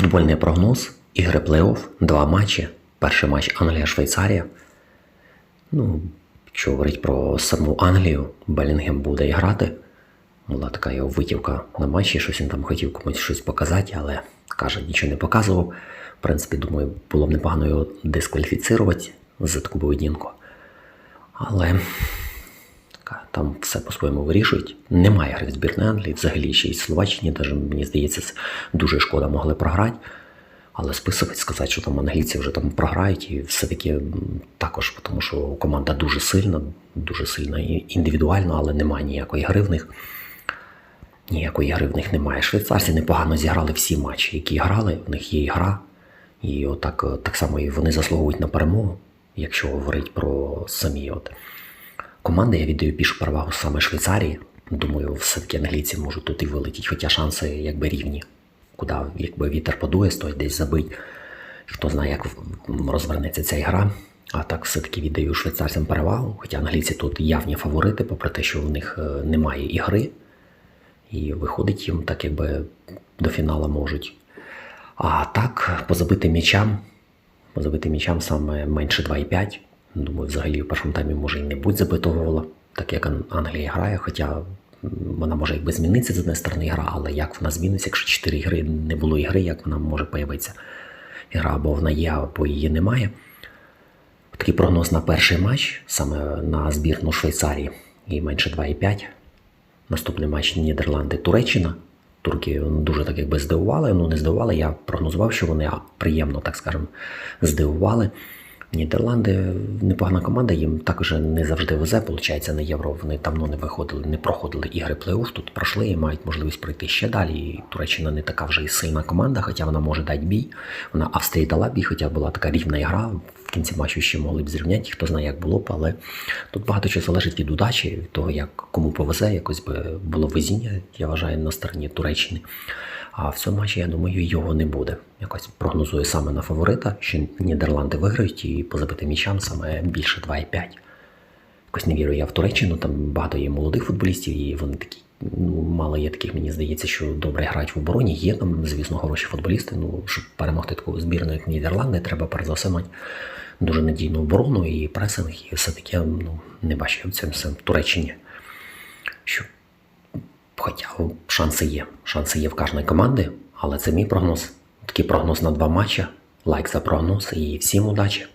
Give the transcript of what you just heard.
Футбольний прогноз, ігри плей-офф, два матчі. Перший матч Англія-Швейцарія. Ну, якщо говорити про саму Англію, Белінгем буде грати. Була така його витівка на матчі, щось він там хотів комусь щось показати, але каже, нічого не показував. В принципі, думаю, було б непогано його дискваліфіцирувати за таку поведінку. Але така, там все по-своєму вирішують. Немає гри в збірної Англії, взагалі ще й Словаччині, даже, мені здається, дуже шкода могли програти. Але списувати, сказати, що там англійці вже там програють, і все-таки також, тому що команда дуже сильна, дуже сильна і індивідуально, але немає ніякої гри в них. Ніякої гри в них немає. Швейцарці непогано зіграли всі матчі, які грали, в них є і гра. І отак, е, так само і вони заслуговують на перемогу, якщо говорити про самі от команди, я віддаю більшу перевагу саме Швейцарії. Думаю, все-таки англійці можуть тут і вилетіти, хоча шанси якби рівні. Куди якби вітер подує, стоїть десь забить. Хто знає, як розвернеться ця гра. А так все-таки віддаю швейцарцям перевагу, хоча англійці тут явні фаворити, попри те, що в них е, немає ігри. І виходить їм так, якби до фіналу можуть. А так, по забитим м'ячам, по м'ячам саме менше 2,5. Думаю, взагалі в першому таймі може і не будь забитого гола, так як Англія грає, хоча вона може якби змінитися з однієї сторони гра, але як вона зміниться, якщо 4 ігри не було ігри, як вона може появитися? Гра або вона є, або її немає. Такий прогноз на перший матч, саме на збірну Швейцарії, і менше 2,5. Наступний матч Нідерланди-Туреччина. Турки ну, дуже так якби здивували. Ну не здивували. Я прогнозував, що вони приємно, так скажемо, здивували. Нідерланди непогана команда, їм також не завжди везе, виходить, на євро. Вони давно не виходили, не проходили ігри плей-офф, тут пройшли і мають можливість пройти ще далі. І Туреччина не така вже і сильна команда, хоча вона може дати бій. Вона Австрії дала бій, хоча була така рівна ігра. В кінці матчу ще могли б зрівняти, хто знає, як було б, але тут багато чого залежить від удачі, від того, як кому повезе, якось би було везіння, я вважаю, на стороні Туреччини. А в цьому матчі, я думаю, його не буде. Якось прогнозую саме на фаворита, що Нідерланди виграють і по забитим м'ячам саме більше 2,5. Якось не вірю я в Туреччину, там багато є молодих футболістів, і вони такі, ну, мало є таких, мені здається, що добре грають в обороні. Є там, звісно, хороші футболісти. Ну, щоб перемогти таку збірну, як Нідерланди, треба перш за все мати дуже надійну оборону і пресинг, і все-таки ну, не бачу в цьому всьому Туреччині. Що Хоча шанси є. Шанси є в кожної команди, але це мій прогноз. Такий прогноз на два матчі. Лайк за прогноз і всім удачі!